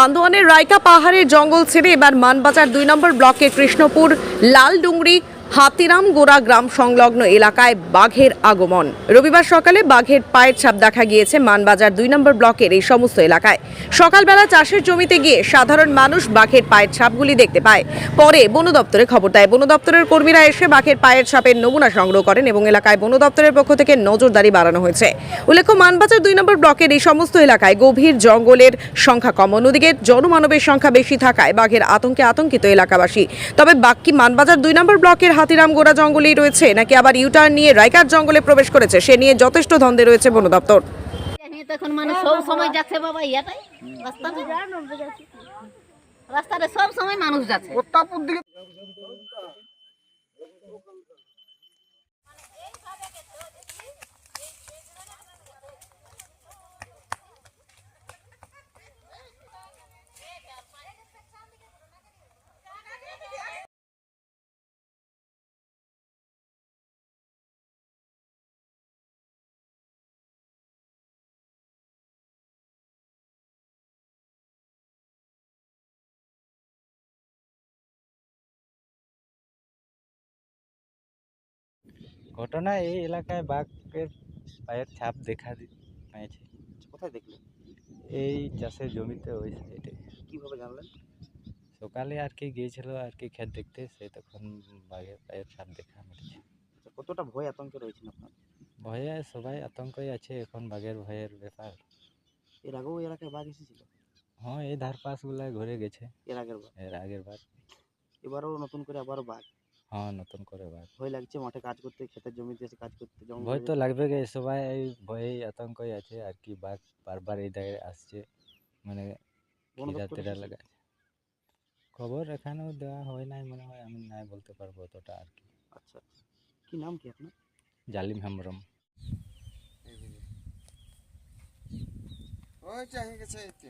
বান্দোয়ানের রায়কা পাহাড়ের জঙ্গল ছেড়ে এবার মানবাজার দুই নম্বর ব্লকে কৃষ্ণপুর লালডুংরি হাতিরাম গোড়া গ্রাম সংলগ্ন এলাকায় বাঘের আগমন। রবিবার সকালে বাঘের পায়ের ছাপ দেখা গিয়েছে মানবাজার দুই নম্বর ব্লকের এই সমস্ত এলাকায়। সকালবেলা চাষের জমিতে গিয়ে সাধারণ মানুষ বাঘের পায়ের ছাপগুলি দেখতে পায়। পরে বন দপ্তরে খবর দেয়। বন দপ্তরের কর্মীরা এসে বাঘের পায়ের ছাপের নমুনা সংগ্রহ করেন এবং এলাকায় বন দপ্তরের পক্ষ থেকে নজরদারি বাড়ানো হয়েছে। উল্লেখ্য, মানবাজার দুই নম্বর ব্লকের এই সমস্ত এলাকায় গভীর জঙ্গলের সংখ্যা কম। অন্যদিকে জনমানবের সংখ্যা বেশি থাকায় বাঘের আতঙ্কে আতঙ্কিত এলাকাবাসী। তবে বাক্কি মানবাজার দুই নম্বর ব্লকের হাতিরাম গোড়া জঙ্গলেই রয়েছে নাকি আবার ইউটার্ন নিয়ে রায়কার জঙ্গলে প্রবেশ করেছে? সে নিয়ে যথেষ্ট ধন্দে রয়েছে বন দপ্তর। মানে সব সময় যাচ্ছে বাবা ইয়াটাই। রাস্তাতে রাস্তাতে সব সময় মানুষ যাচ্ছে। ঘটনা এই এলাকায় বাঘের পায়ের ছাপ দেখা পেয়েছে। কোথায় দেখলেন এই চাষের জমিতে ওই সাইডে কীভাবে জানলেন? সকালে আর কি গিয়েছিল আর কি ক্ষেত দেখতে সে তখন বাঘের পায়ের ছাপ দেখা মিলেছে। আচ্ছা, কতটা ভয় আতঙ্কে রয়েছেন আপনার? ভয়ে সবাই আতঙ্কই আছে এখন বাঘের ভয়ের ব্যাপার। এর আগেও এলাকায় বাঘ এসেছিল? হ্যাঁ এই ধার পাশগুলায় ঘুরে গেছে। এর আগের বার? এর আগের বার। এবারও নতুন করে আবারও বাঘ? হ্যাঁ নতুন করে বাঘ ভয় লাগছে মাঠে কাজ করতে ক্ষেতের জমিতে এসে কাজ করতে জঙ্গলে ভয় তো লাগবে গে সবাই এই ভয়ে আতঙ্কই আছে আর কি বাঘ বারবার এই জায়গায় আসছে মানে এসেছে? লাগাচ্ছে খবর এখানেও দেওয়া হয় নাই মনে হয় আমি নাই বলতে পারব অতটা আর কি। আচ্ছা আচ্ছা। কি নাম কি আপনার? জালিম হেমব্রম ওই চাহি গেছে এতে